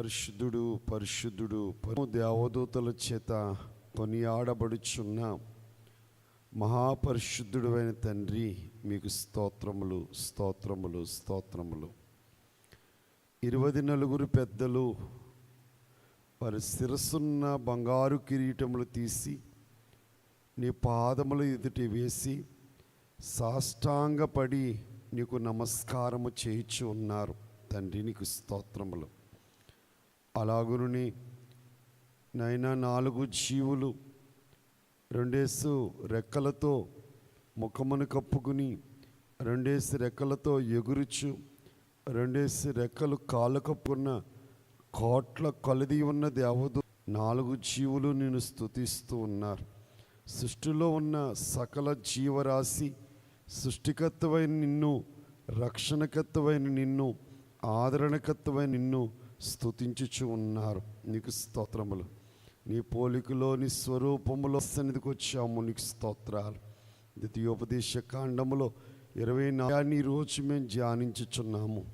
పరిశుద్ధుడు పరిశుద్ధుడు దేవదూతల చేత కొనియాడబడుచున్న మహాపరిశుద్ధుడు అయిన తండ్రి మీకు స్తోత్రములు స్తోత్రములు స్తోత్రములు. ఇరవై నలుగురు పెద్దలు వారి శిరస్సున్న బంగారు కిరీటములు తీసి నీ పాదములు ఎదుటి వేసి సాష్టాంగపడి నీకు నమస్కారము చేయించు ఉన్నారు. తండ్రి నీకు స్తోత్రములు. అలాగురుని నైనా నాలుగు జీవులు రెండేసు రెక్కలతో ముఖమును కప్పుకుని రెండేసి రెక్కలతో ఎగురుచు రెండేసి రెక్కలు కాళ్ళు కప్పుకున్న కోట్ల కొలది ఉన్న దేవదు నాలుగు జీవులు నేను స్థుతిస్తూ ఉన్నారు. సృష్టిలో ఉన్న సకల జీవరాశి సృష్టికత్వమైన నిన్ను రక్షణకత్వమైన నిన్ను ఆదరణకత్వమైన నిన్ను స్తుతించుచు ఉన్నారు. నీకు స్తోత్రములు. నీ పోలికలో నీ స్వరూపములో సన్నిధికి వచ్చాము. నీకు స్తోత్రాలు. ద్వితీయోపదేశ కాండములో ఇరవై నాలుగు రోజు మేము ధ్యానించుచున్నాము.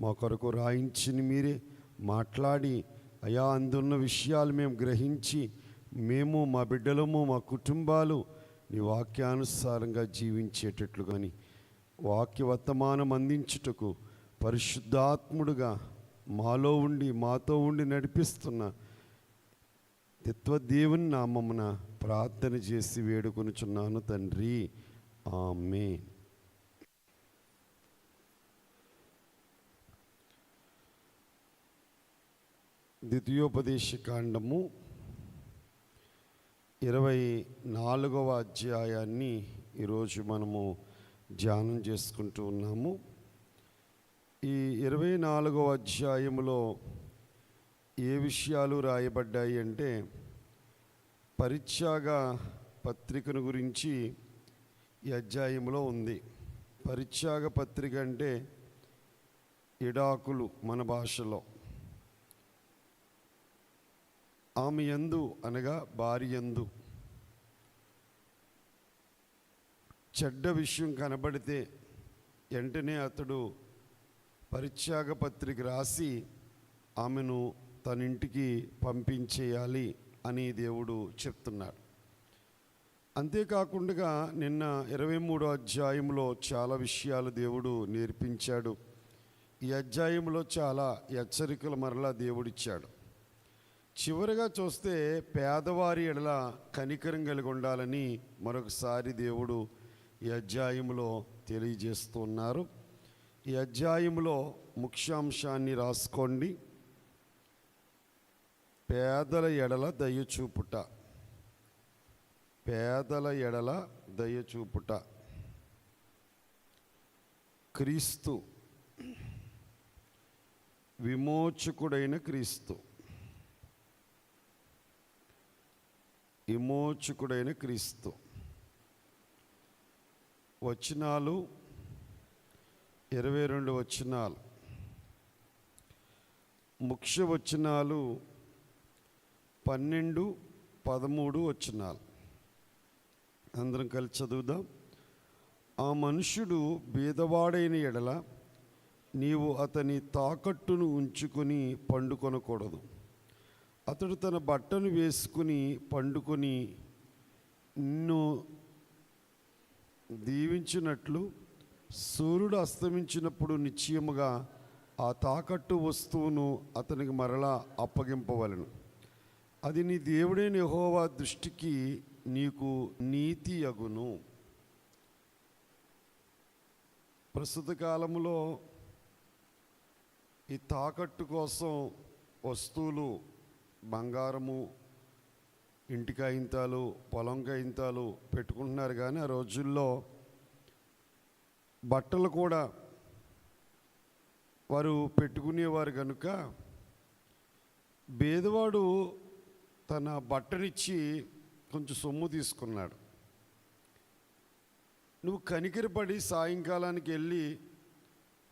మా కొరకు రాయించిన మీరే మాట్లాడి అయా అందున్న విషయాలు మేము గ్రహించి మేము మా బిడ్డలము మా కుటుంబాలు నీ వాక్యానుసారంగా జీవించేటట్లు కానీ వాక్య వర్తమానం అందించుటకు పరిశుద్ధాత్ముడుగా మాలో ఉండి మాతో ఉండి నడిపిస్తున్న తిత్వదేవుని నామమున ప్రార్థన చేసి వేడుకొనుచున్నాను తండ్రి. ఆమె ద్వితీయోపదేశ కాండము ఇరవై నాలుగవ అధ్యాయాన్ని ఈరోజు మనము ధ్యానం చేసుకుంటూ ఉన్నాము. ఈ ఇరవై నాలుగవ అధ్యాయములో ఏ విషయాలు రాయబడ్డాయి అంటే పరిత్యాగ పత్రికను గురించి ఈ అధ్యాయంలో ఉంది. పరిత్యాగ పత్రిక అంటే ఇడాకులు మన భాషలో. ఆమె యందు అనగా భార్య యందు. చెడ్డ విషయం కనబడితే వెంటనే అతడు పరిత్యాగ పత్రిక రాసి ఆమెను తన ఇంటికి పంపించేయాలి అని దేవుడు చెప్తున్నాడు. అంతేకాకుండా నిన్న ఇరవై మూడో అధ్యాయంలో చాలా విషయాలు దేవుడు నేర్పించాడు. ఈ అధ్యాయంలో చాలా హెచ్చరికలు మరలా దేవుడిచ్చాడు. చివరిగా చూస్తే పేదవారి ఎడల కనికరం కలిగి ఉండాలని మరొకసారి దేవుడు ఈ అధ్యాయంలో తెలియజేస్తున్నారు. ఈ అధ్యాయంలో ముఖ్యాంశాన్ని రాసుకోండి. పేదల ఎడల దయచూపుట పేదల ఎడల దయచూపుట క్రీస్తు విమోచకుడైన క్రీస్తు. విమోచకుడైన క్రీస్తు. వచనాలు ఇరవై రెండు వచనాలు. ముఖ్య వచనాలు పన్నెండు పదమూడు వచనాలు. అందరం కలిసి చదువుదాం. ఆ మనుషుడు బీదవాడైన ఎడల నీవు అతని తాకట్టును ఉంచుకొని పండుకొనకూడదు. అతడు తన బట్టను వేసుకుని పండుకొని నిన్ను దీవించినట్లు సూర్యుడు అస్తమించినప్పుడు నిశ్చయముగా ఆ తాకట్టు వస్తువును అతనికి మరలా అప్పగింపవలను. అది నీ దేవుడైన యహోవా దృష్టికి నీకు నీతి అగును ప్రస్తుత కాలంలో ఈ తాకట్టు కోసం వస్తువులు బంగారము ఇంటి కాయింతాలు పొలం కాయింతాలు పెట్టుకుంటున్నారు కానీ ఆ రోజుల్లో బట్టలు కూడా వారు పెట్టుకునేవారు కనుక బేదవాడు తన బట్టనిచ్చి కొంచెం సొమ్ము తీసుకున్నాడు. నువ్వు కనికరపడి సాయంకాలానికి వెళ్ళి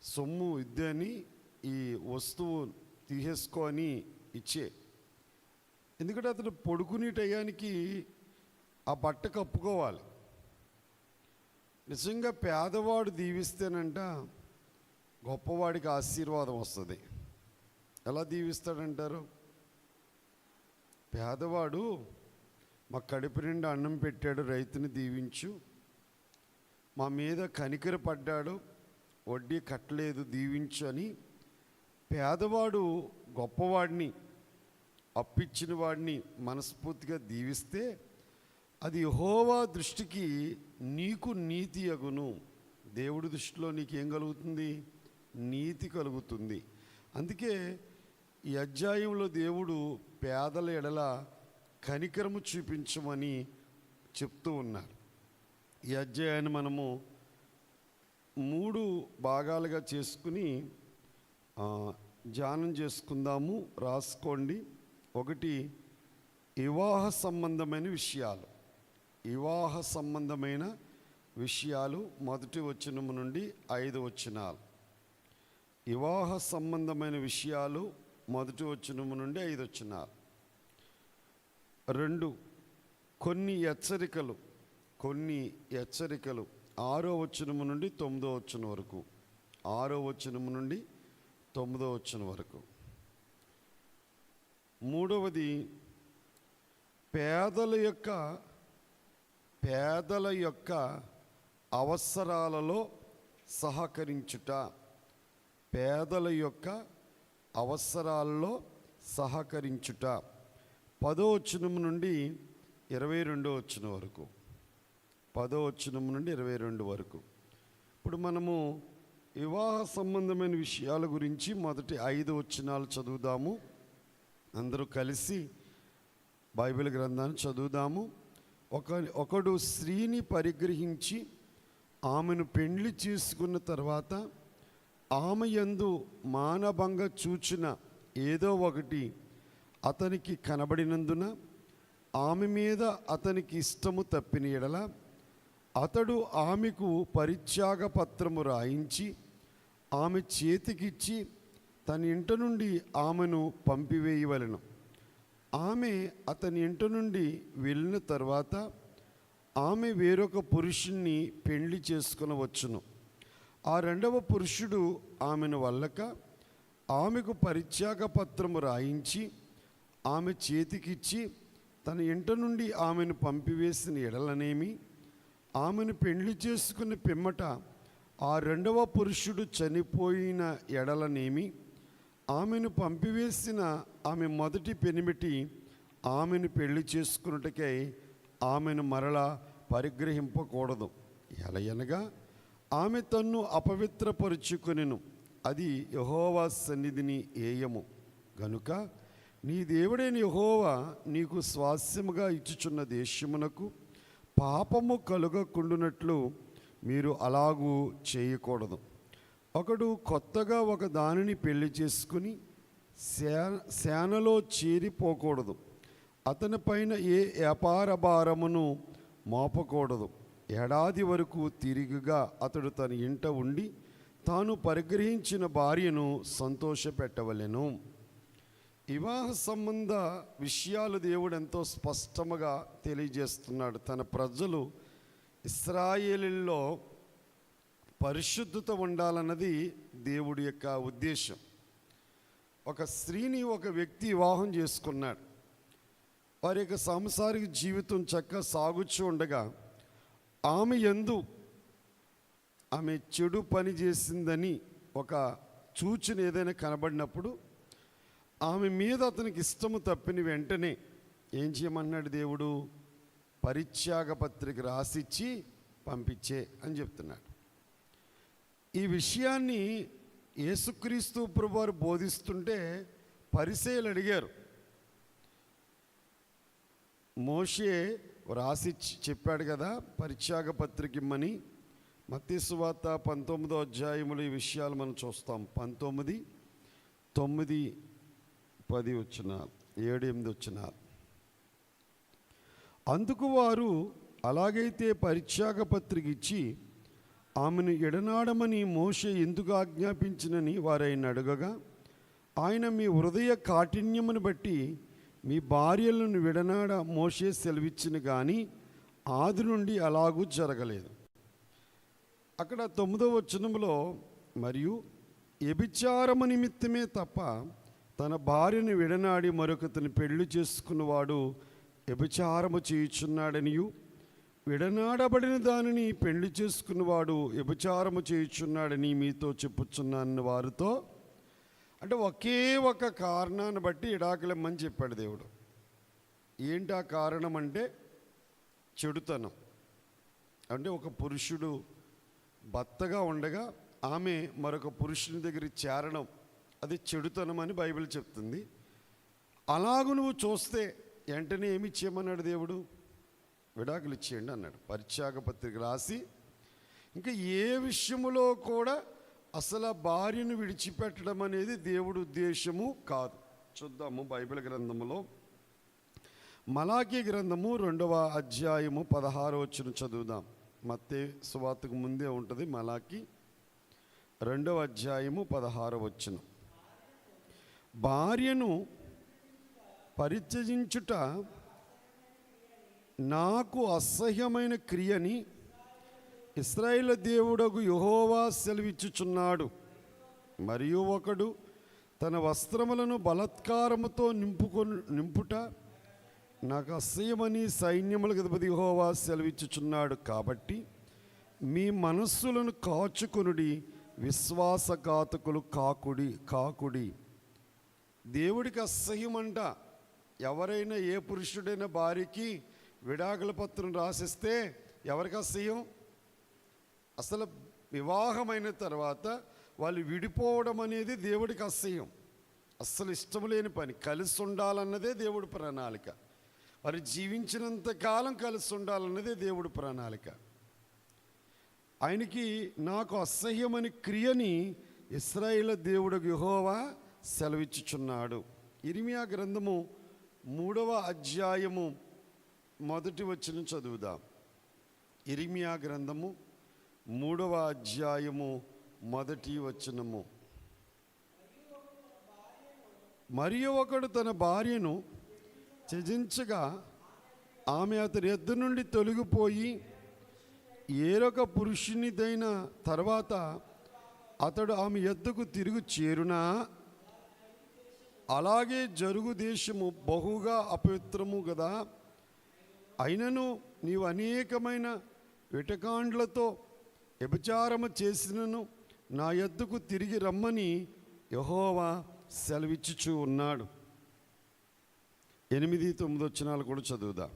సొమ్ము ఇద్దని ఈ వస్తువు తీసేసుకో అని ఇచ్చే. ఎందుకంటే అతను పడుకునే టయానికి ఆ బట్ట కప్పుకోవాలి. నిజంగా పేదవాడు దీవిస్తేనంట గొప్పవాడికి ఆశీర్వాదం వస్తుంది. ఎలా దీవిస్తాడంటారు? పేదవాడు మా కడుపు నిండా అన్నం పెట్టాడు రైతుని దీవించు. మా మీద కనికర పడ్డాడు వడ్డీ కట్టలేదు దీవించు అని పేదవాడు గొప్పవాడిని అప్పిచ్చిన వాడిని మనస్ఫూర్తిగా దీవిస్తే అది హోవా దృష్టికి నీకు నీతి అగును. దేవుడి దృష్టిలో నీకేం కలుగుతుంది? నీతి కలుగుతుంది. అందుకే ఈ అధ్యాయంలో దేవుడు పేదల ఎడల కనికరము చూపించమని చెప్తూ ఉన్నారు. ఈ అధ్యాయాన్ని మనము మూడు భాగాలుగా చేసుకుని ధ్యానం చేసుకుందాము. రాసుకోండి. ఒకటి వివాహ సంబంధమైన విషయాలు. వివాహ సంబంధమైన విషయాలు మొదటి వచనము నుండి ఐదు వచనాలు. వివాహ సంబంధమైన విషయాలు మొదటి వచనము నుండి ఐదు వచనాలు. రెండు కొన్ని హెచ్చరికలు కొన్ని హెచ్చరికలు. ఆరో వచనము నుండి తొమ్మిదో వచ్చిన వరకు. ఆరో వచనము నుండి తొమ్మిదో వచ్చిన వరకు. మూడవది పేదల యొక్క పేదల యొక్క అవసరాలలో సహకరించుట పేదల యొక్క అవసరాలలో సహకరించుట. పదో వచనం నుండి ఇరవై రెండో వచ్చిన వరకు. పదో వచనం నుండి ఇరవై రెండు వరకు. ఇప్పుడు మనము వివాహ సంబంధమైన విషయాల గురించి మొదటి ఐదు వచనాలు చదువుదాము. అందరూ కలిసి బైబిల్ గ్రంథాన్ని చదువుదాము. ఒక ఒకడు స్త్రీని పరిగ్రహించి ఆమెను పెండ్లి చేసుకున్న తర్వాత ఆమె యందు మానభంగ చూచిన ఏదో ఒకటి అతనికి కనబడినందున ఆమె మీద అతనికి ఇష్టము తప్పిన ఎడల అతడు ఆమెకు పరిత్యాగ పత్రము రాయించి ఆమె చేతికిచ్చి తన ఇంట నుండి ఆమెను పంపివేయవలెను. ఆమె అతని ఇంట నుండి వెళ్ళిన తర్వాత ఆమె వేరొక పురుషుణ్ణి పెళ్ళి చేసుకునవచ్చును. ఆ రెండవ పురుషుడు ఆమెను వల్లక ఆమెకు పరిత్యాగ పత్రము రాయించి ఆమె చేతికిచ్చి తన ఇంట నుండి ఆమెను పంపివేసిన ఎడలనేమి ఆమెను పెళ్ళి చేసుకున్న పిమ్మట ఆ రెండవ పురుషుడు చనిపోయిన ఎడలనేమి ఆమెను పంపివేసిన ఆమె మొదటి పెనిమిటి ఆమెను పెళ్ళి చేసుకున్నట్టుకై ఆమెను మరలా పరిగ్రహింపకూడదు. ఎలా అనగా ఆమె తన్ను అపవిత్రపరుచుకునేను. అది యహోవా సన్నిధిని ఏయము. గనుక నీ దేవుడైన యహోవా నీకు స్వాస్యముగా ఇచ్చుచున్న దేశమునకు పాపము కలుగకుండునట్లు మీరు అలాగూ చేయకూడదు. ఒకడు కొత్తగా ఒక దానిని పెళ్ళి చేసుకుని సేనలో చేరిపోకూడదు. అతని పైన ఏ వ్యాపార భారమును మోపకూడదు. ఏడాది వరకు తిరిగిగా అతడు తన ఇంట ఉండి తాను పరిగ్రహించిన భార్యను సంతోషపెట్టవలెను. వివాహ సంబంధ విషయాలు దేవుడు ఎంతో స్పష్టముగా తెలియజేస్తున్నాడు. తన ప్రజలు ఇస్రాయేలీల్లో పరిశుద్ధత ఉండాలన్నది దేవుడి యొక్క ఉద్దేశం. ఒక స్త్రీని ఒక వ్యక్తి వివాహం చేసుకున్నాడు. వారి యొక్క సాంసారిక జీవితం చక్క సాగుచూ ఉండగా ఆమె ఎందు ఆమె చెడు పని చేసిందని ఒక సూచన ఏదైనా కనబడినప్పుడు ఆమె మీద అతనికి ఇష్టము తప్పిన వెంటనే ఏం చేయమన్నాడు దేవుడు? పరిత్యాగ పత్రిక రాసిచ్చి పంపించే అని చెప్తున్నాడు. ఈ విషయాన్ని యేసుక్రీస్తు ప్రభువారు బోధిస్తుంటే పరిసేలు అడిగారు. మోషే రాసి చెప్పాడు కదా పరిత్యాగ పత్రిక ఇమ్మని మత్స్సువార్త పంతొమ్మిదో అధ్యాయములు ఈ విషయాలు మనం చూస్తాం. పంతొమ్మిది తొమ్మిది పది వచ్చిన ఏడు ఎనిమిది వచ్చిన. అందుకు వారు అలాగైతే పరిత్యాగ పత్రిక ఇచ్చి ఆమెను ఎడనాడమని మోషే ఎందుకు ఆజ్ఞాపించినని వారైన అడగగా ఆయన మీ హృదయ కాఠిన్యమును బట్టి మీ భార్యలను విడనాడ మోషే సెలవిచ్చిన కానీ ఆది నుండి అలాగూ జరగలేదు. అక్కడ తొమ్మిదవ వచనంలో మరియు వ్యభిచారము నిమిత్తమే తప్ప తన భార్యను విడనాడి మరొకతను పెళ్ళి చేసుకున్నవాడు వ్యభిచారము చేయుచున్నాడనియు విడనాడబడిన దానిని పెళ్ళి చేసుకున్నవాడు వ్యభిచారము చేయుచున్నాడని మీతో చెప్పుచున్నాను వారితో. అంటే ఒకే ఒక కారణాన్ని బట్టి ఇడాకులమ్మని చెప్పాడు దేవుడు. ఏంటి ఆ కారణం అంటే చెడుతనం. అంటే ఒక పురుషుడు భర్తగా ఉండగా ఆమె మరొక పురుషుని దగ్గర చేరడం అది చెడుతనం అని బైబిల్ చెప్తుంది. అలాగు నువ్వు చూస్తే వెంటనే ఏమి ఇచ్చేయమన్నాడు దేవుడు? విడాకులు ఇచ్చేయండి అన్నాడు. పరిత్యాగ పత్రిక రాసి ఇంకా ఏ విషయములో కూడా అసలు భార్యను విడిచిపెట్టడం అనేది దేవుడు ఉద్దేశము కాదు. చూద్దాము బైబిల్ గ్రంథములో మలాకీ గ్రంథము రెండవ అధ్యాయము పదహారు వచ్చిన చదువుదాం. మత్తే సువార్తకు ముందే ఉంటుంది మలాకి రెండవ అధ్యాయము పదహారు వచ్చిన భార్యను పరిత్యజించుట నాకు అసహ్యమైన క్రియని ఇస్రాయేల్ దేవుడకు యెహోవా సెలవిచ్చుచున్నాడు. మరియు ఒకడు తన వస్త్రములను బలత్కారముతో నింపుకొ నింపుట నాకు అసహ్యమని సైన్యములకు అధిపతి యెహోవా సెలవిచ్చుచున్నాడు. కాబట్టి మీ మనస్సులను కాచుకొనుడి విశ్వాసఘాతకులు కాకుడి కాకుడి. దేవుడికి అసహ్యమంట. ఎవరైనా ఏ పురుషుడైనా భార్యకి విడాకుల పత్రం రాసిస్తే ఎవరికి అసహ్యం? అసలు వివాహమైన తర్వాత వాళ్ళు విడిపోవడం అనేది దేవుడికి అసహ్యం. అస్సలు ఇష్టం లేని పని కలిసి ఉండాలన్నదే దేవుడి ప్రణాళిక. వారు జీవించినంత కాలం కలిసి ఉండాలన్నదే దేవుడి ప్రణాళిక. ఆయనకి నాకు అసహ్యమని క్రియని ఇస్రాయిల దేవుడు యెహోవా సెలవిచ్చుచున్నాడు. ఇరిమియా గ్రంథము మూడవ అధ్యాయము మొదటి వచ్చిన చదువుదాం. ఇరిమియా గ్రంథము మూడవ అధ్యాయము మొదటి వచనము. మరియు ఒకడు తన భార్యను త్యజించగా ఆమె అతని ఎద్దు నుండి తొలగిపోయి ఏరొక పురుషునిదైన తర్వాత అతడు ఆమె ఎద్దుకు తిరుగు చేరునా? అలాగే జరుగు దేశము బహుగా అపవిత్రము కదా అయినను నీవు అనేకమైన విటకాండ్లతో వ్యభిచారము చేసినను నా ఎద్దుకు తిరిగి రమ్మని యహోవా సెలవిచ్చుచూ ఉన్నాడు. ఎనిమిది తొమ్మిది వచ్చినాలు కూడా చదువుదా?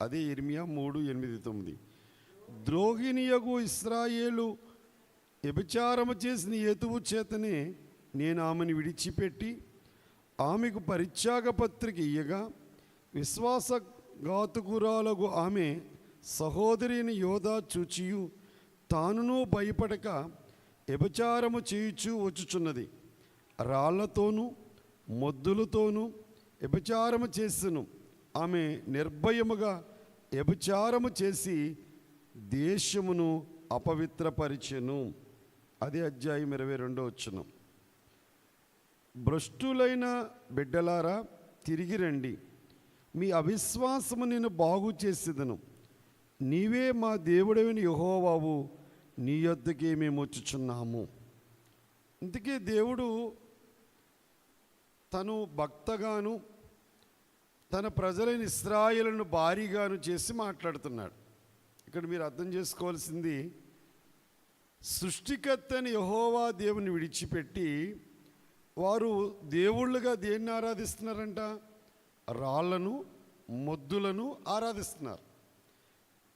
అదే ఇర్మియా మూడు ఎనిమిది తొమ్మిది. ద్రోహిణియగు ఇస్రాయేలు వ్యభిచారము చేసిన ఏతువు చేతనే నేను ఆమెను విడిచిపెట్టి ఆమెకు పరిత్యాగ పత్రిక ఇయ్యగా గాతుకురాలకు ఆమె సహోదరిని యోధా చూచియు తానును భయపడక వ్యభిచారము చేయుచు వచ్చుచున్నది. రాళ్ళతోనూ మొద్దులతోనూ వ్యభిచారము చేసెను. ఆమె నిర్భయముగా వ్యభిచారము చేసి దేశమును అపవిత్రపరిచెను. అదే అధ్యాయం ఇరవై రెండో వచ్చును భ్రష్టులైన బిడ్డలారా తిరిగి రండి. మీ అవిశ్వాసము నేను బాగు చేసేదను. నీవే మా దేవుడైన యహోవావు నీ యొద్దకే మేము వచ్చుచున్నాము. ఇందుకే దేవుడు తను భక్తగాను తన ప్రజలైన ఇస్రాయిలను భారీగాను చేసి మాట్లాడుతున్నాడు. ఇక్కడ మీరు అర్థం చేసుకోవాల్సింది సృష్టికర్తని యహోవా దేవుని విడిచిపెట్టి వారు దేవుళ్ళుగా దేన్ని ఆరాధిస్తున్నారంట? రాళ్ళను మొద్దులను ఆరాధిస్తున్నారు.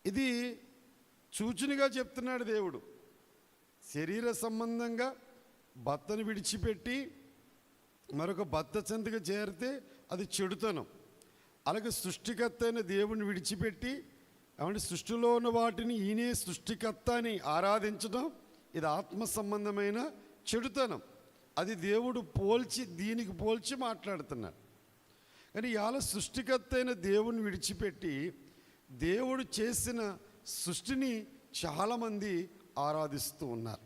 ఇది సూచనగా చెప్తున్నాడు దేవుడు. శరీర సంబంధంగా భర్తను విడిచిపెట్టి మరొక భర్త చెంతగా చేరితే అది చెడుతనం. అలాగే సృష్టికర్త అయిన దేవుని విడిచిపెట్టి ఏమంటే సృష్టిలో ఉన్న వాటిని ఈయనే సృష్టికర్త అని ఆరాధించడం ఇది ఆత్మ సంబంధమైన చెడుతనం. అది దేవుడు పోల్చి దీనికి పోల్చి మాట్లాడుతున్నాడు. కానీ ఇవాళ సృష్టికర్త అయిన దేవుని విడిచిపెట్టి దేవుడు చేసిన సృష్టిని చాలామంది ఆరాధిస్తూ ఉన్నారు.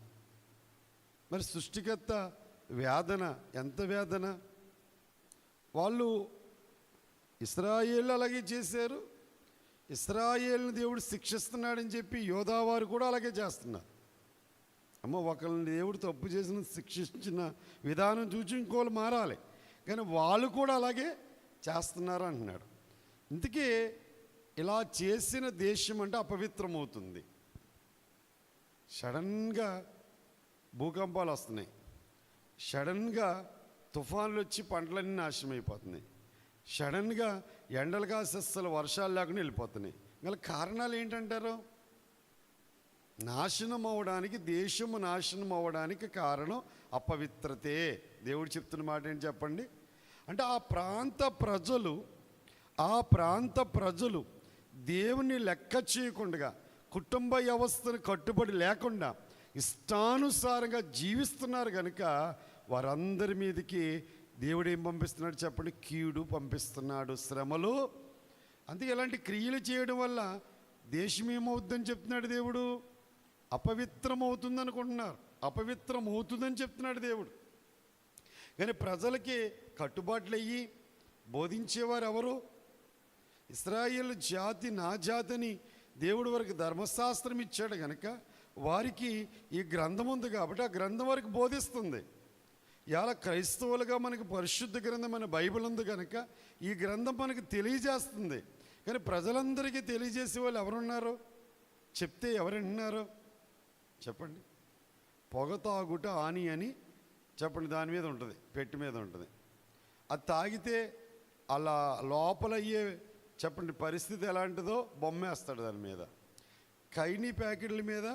మరి సృష్టికర్త వేదన ఎంత వేదన? వాళ్ళు ఇస్రాయేళ్ళు అలాగే చేశారు ఇస్రాయేల్ని దేవుడు శిక్షిస్తున్నాడని చెప్పి యోధావారు కూడా అలాగే చేస్తున్నారు. అమ్మ ఒకళ్ళని దేవుడు తప్పు చేసిన శిక్షించిన విధానం చూచి ఇంకోళ్ళు మారాలి. కానీ వాళ్ళు కూడా అలాగే చేస్తున్నారు అంటున్నాడు ఇందుకే ఇలా చేసిన దేశం అంటే అపవిత్రమవుతుంది. సడన్గా భూకంపాలు వస్తున్నాయి. సడన్గా తుఫాన్లు వచ్చి పంటలన్నీ నాశనం అయిపోతున్నాయి. సడన్గా ఎండలు కాసి అస్సలు వర్షాలు లేకుండా వెళ్ళిపోతున్నాయి. గల కారణాలు ఏంటంటారు? నాశనం అవ్వడానికి దేశము నాశనం అవ్వడానికి కారణం అపవిత్రతే. దేవుడు చెప్తున్న మాట ఏంటి చెప్పండి? అంటే ఆ ప్రాంత ప్రజలు ఆ ప్రాంత ప్రజలు దేవుని లెక్క చేయకుండా కుటుంబ వ్యవస్థను కట్టుబడి లేకుండా ఇష్టానుసారంగా జీవిస్తున్నారు కనుక వారందరి మీదకి దేవుడు ఏం పంపిస్తున్నాడు చెప్పండి? కీడు పంపిస్తున్నాడు శ్రమలు. అందుకే ఇలాంటి క్రియలు చేయడం వల్ల దేశం ఏమవుతుందని చెప్తున్నాడు దేవుడు? అపవిత్రం అవుతుందనుకుంటున్నారు అపవిత్రం అవుతుందని చెప్తున్నాడు దేవుడు. కానీ ప్రజలకి కట్టుబాట్లు అయ్యి బోధించేవారు ఎవరు ఇస్రాయేల్ జాతి నా జాతిని దేవుడు వారికి ధర్మశాస్త్రం ఇచ్చాడు కనుక వారికి ఈ గ్రంథం ఉంది కాబట్టి ఆ గ్రంథం వారికి బోధిస్తుంది. ఇలా క్రైస్తవులుగా మనకి పరిశుద్ధ గ్రంథం అనే బైబిల్ ఉంది కనుక ఈ గ్రంథం మనకి తెలియజేస్తుంది. కానీ ప్రజలందరికీ తెలియజేసే వాళ్ళు ఎవరున్నారు? చెప్తే ఎవరు చెప్పండి. పొగ తాగుట ఆని అని చెప్పండి దాని మీద ఉంటుంది పెట్టి మీద ఉంటుంది. అది తాగితే అలా లోపల అయ్యే చెప్పండి పరిస్థితి ఎలాంటిదో బొమ్మేస్తాడు దాని మీద. కైనీ ప్యాకెట్ల మీద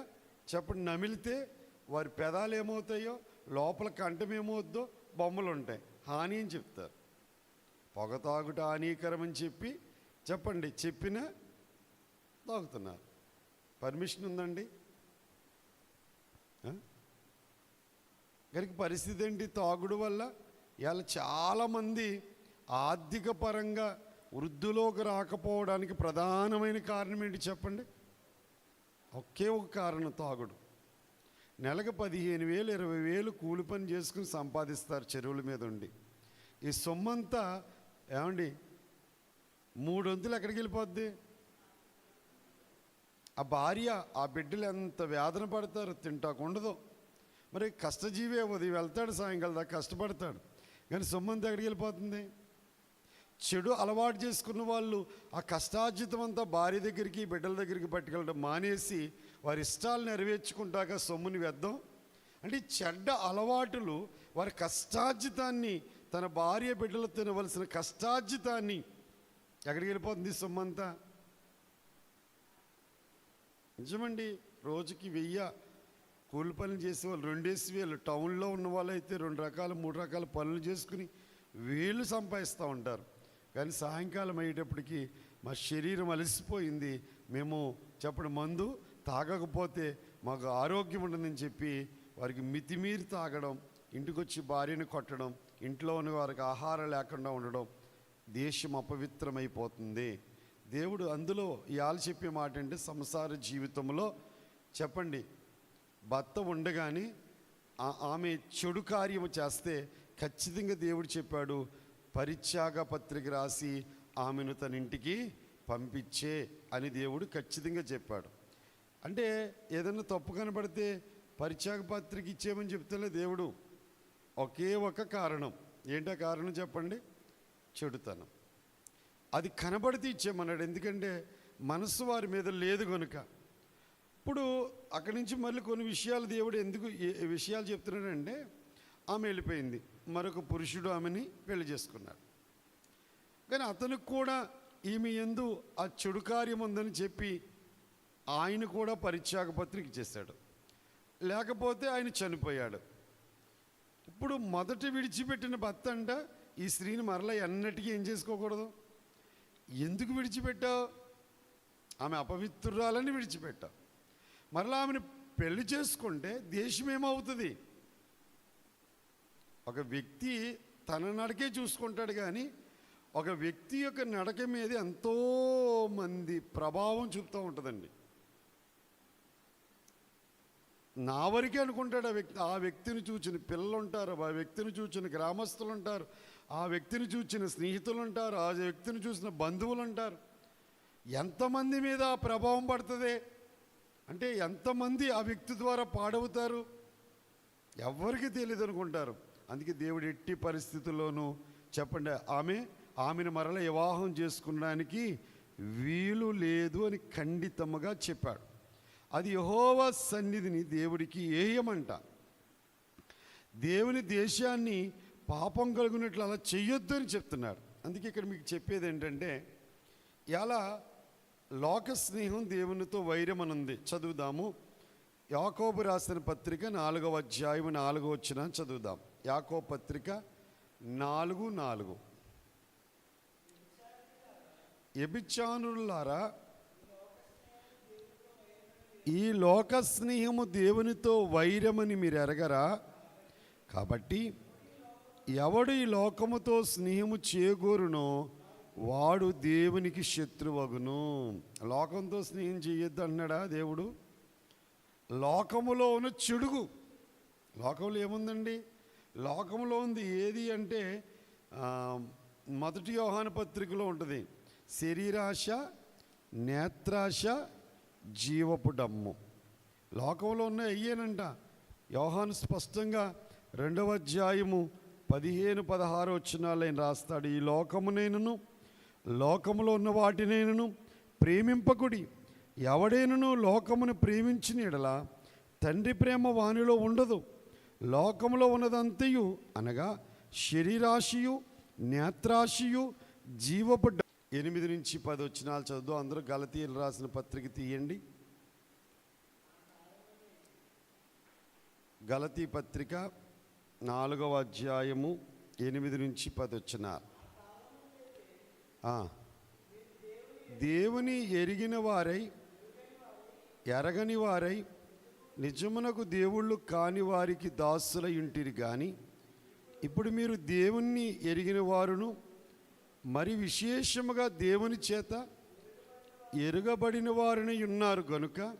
చెప్పండి నమిలితే వారి పెదాలు ఏమవుతాయో లోపల కంఠం ఏమవుద్దో బొమ్మలు ఉంటాయి. హాని అని చెప్తారు. పొగ తాగుట హానికరం అని చెప్పి చెప్పండి చెప్పినా తాగుతున్నారు. పర్మిషన్ ఉందండి? కనుక పరిస్థితి ఏంటి? తాగుడు వల్ల ఇవాళ చాలామంది ఆర్థిక పరంగా వృద్ధిలోకి రాకపోవడానికి ప్రధానమైన కారణం ఏంటి చెప్పండి? ఒకే ఒక కారణం తాగుడు. నెలకు పదిహేను వేలు ఇరవై వేలు కూలి పని చేసుకుని సంపాదిస్తారు చెరువుల మీద ఉండి. ఈ సొమ్మంతా ఏమండి? మూడు వంతులు ఎక్కడికి వెళ్ళిపోద్ది? ఆ భార్య ఆ బిడ్డలు ఎంత వేదన పడతారు తింటాకుండదు మరి కష్టజీవే ఉంది వెళ్తాడు సాయంకాలం దాకా కష్టపడతాడు. కానీ సొమ్మంతా ఎక్కడికి వెళ్ళిపోతుంది? చెడు అలవాటు చేసుకున్న వాళ్ళు ఆ కష్టార్జితం అంతా భార్య దగ్గరికి బిడ్డల దగ్గరికి పట్టుకెళ్ళడం మానేసి వారి ఇష్టాలు నెరవేర్చుకుంటాక సొమ్ముని వేద్దాం అంటే చెడ్డ అలవాటులు వారి కష్టార్జితాన్ని తన భార్య బిడ్డలు తినవలసిన కష్టార్జితాన్ని ఎక్కడికి వెళ్ళిపోతుంది సొమ్మంతా నిజమండి రోజుకి వెయ్యి కూలి పనులు చేసేవాళ్ళు రెండేసి వేలు. టౌన్లో ఉన్న వాళ్ళైతే రెండు రకాల మూడు రకాల పనులు చేసుకుని వీళ్ళు సంపాదిస్తూ ఉంటారు. కానీ సాయంకాలం అయ్యేటప్పటికి మా శరీరం అలసిపోయింది. మేము చెప్పడం మందు తాగకపోతే మాకు ఆరోగ్యం ఉండదని చెప్పి వారికి మితిమీరి తాగడం ఇంటికి వచ్చి భార్యను కొట్టడం ఇంట్లో ఉన్న వారికి ఆహారం లేకుండా ఉండడం దేశం అపవిత్రమైపోతుంది. దేవుడు అందులో ఇవాళ చెప్పే మాట అంటే సంసార జీవితంలో చెప్పండి భర్త ఉండగానే ఆమె చెడు కార్యము చేస్తే ఖచ్చితంగా దేవుడు చెప్పాడు పరిత్యాగ పత్రిక రాసి ఆమెను తన ఇంటికి పంపించే అని దేవుడు ఖచ్చితంగా చెప్పాడు. అంటే ఏదైనా తప్పు కనబడితే పరిత్యాగ పత్రిక ఇచ్చేయమని చెప్తలే దేవుడు. ఒకే ఒక కారణం. ఏంటో కారణం చెప్పండి? చెడుతనం. అది కనబడితే ఇచ్చేయమన్నాడు. ఎందుకంటే మనసు వారి మీద లేదు కనుక ఇప్పుడు అక్కడి నుంచి మళ్ళీ కొన్ని విషయాలు దేవుడు ఎందుకు విషయాలు చెప్తున్నాడంటే ఆమె వెళ్ళిపోయింది. మరొక పురుషుడు ఆమెని పెళ్ళి చేసుకున్నాడు. కానీ అతనికి కూడా ఈమె ఎందు ఆ చెడు కార్యం ఉందని చెప్పి ఆయన కూడా పరిత్యాగ పత్రిక చేశాడు లేకపోతే ఆయన చనిపోయాడు. ఇప్పుడు మొదట విడిచిపెట్టిన భర్త అంట ఈ స్త్రీని మరలా ఎన్నటికీ ఏం చేసుకోకూడదు? ఎందుకు విడిచిపెట్టావు? ఆమె అపవిత్రురాలని విడిచిపెట్టావు. మరలా ఆమెను పెళ్ళి చేసుకుంటే దేశం ఏమవుతుంది? ఒక వ్యక్తి తన నడకే చూసుకుంటాడు కానీ ఒక వ్యక్తి యొక్క నడక మీద ఎంతో మంది ప్రభావం చూపుతూ ఉంటుందండి. నా వరకే అనుకుంటాడు ఆ వ్యక్తి ఆ వ్యక్తిని చూచిన పిల్లలు ఉంటారు ఆ వ్యక్తిని చూచిన గ్రామస్తులు ఉంటారు ఆ వ్యక్తిని చూచిన స్నేహితులు ఉంటారు ఆ వ్యక్తిని చూసిన బంధువులు ఉంటారు ఎంతమంది మీద ఆ ప్రభావం పడుతుంది? అంటే ఎంతమంది ఆ వ్యక్తి ద్వారా పాడవుతారు? ఎవరికి తెలియదు అనుకుంటారు అందుకే దేవుడు ఎట్టి పరిస్థితుల్లోనూ చెప్పండి ఆమె ఆమెను మరల వివాహం చేసుకునడానికి వీలు లేదు అని ఖండితముగా చెప్పాడు. అది యహోవా సన్నిధిని దేవుడికి ఏయమంట. దేవుని దేశాన్ని పాపం కలుగునట్లు అలా చెయ్యొద్దు అని చెప్తున్నాడు. అందుకే ఇక్కడ మీకు చెప్పేది ఏంటంటే ఎలా లోక స్నేహం దేవునితో వైరం అనుంది ఉంది చదువుదాము. యాకోబు రాసిన పత్రిక నాలుగవ అధ్యాయం నాలుగో వచ్చిన చదువుదాం. యాకో పత్రిక నాలుగు నాలుగు. ఎబిచానులారా ఈ లోక స్నేహము దేవునితో వైరమని మీరు ఎరగరా? కాబట్టి ఎవడు ఈ లోకముతో స్నేహము చేకూరునో వాడు దేవునికి శత్రువగును. లోకంతో స్నేహం చేయొద్దు అన్నాడా దేవుడు? లోకములో ఉన్న చెడుగు. లోకంలో ఏముందండి? లోకంలో ఉంది ఏది అంటే మొదటి యోహాన పత్రికలో ఉంటుంది. శరీరాశ నేత్రాశ జీవపు డమ్ము. లోకంలో ఉన్న అయ్యేనంట. యోహాను స్పష్టంగా రెండవ అధ్యాయము పదిహేను పదహారు వచ్చినాలు ఆయన రాస్తాడు. ఈ లోకము నేనును లోకములో ఉన్న వాటినైనను ప్రేమింపకుడి. ఎవడైనను లోకమును ప్రేమించిన ఎడల తండ్రి ప్రేమ వానిలో ఉండదు. లోకములో ఉన్నదంతయు అనగా శరీరాశియు నేత్రాశియు జీవపు ఎనిమిది నుంచి పది వచ్చినాలు చదువు అందరూ గలతీయులు రాసిన పత్రిక తీయండి. గలతీ పత్రిక నాలుగవ అధ్యాయము ఎనిమిది నుంచి పది వచ్చినారు దేవుని ఎరిగిన వారై ఎరగని వారై నిజమునకు దేవుళ్ళు కాని వారికి దాసుల ఇంటిరి కానీ ఇప్పుడు మీరు దేవుణ్ణి ఎరిగిన వారును మరి విశేషముగా దేవుని చేత ఎరుగబడిన వారిని ఉన్నారు గనుక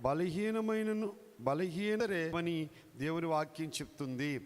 బలహీనమైనను బలహీనరే అని దేవుని వాక్యం చెప్తుంది.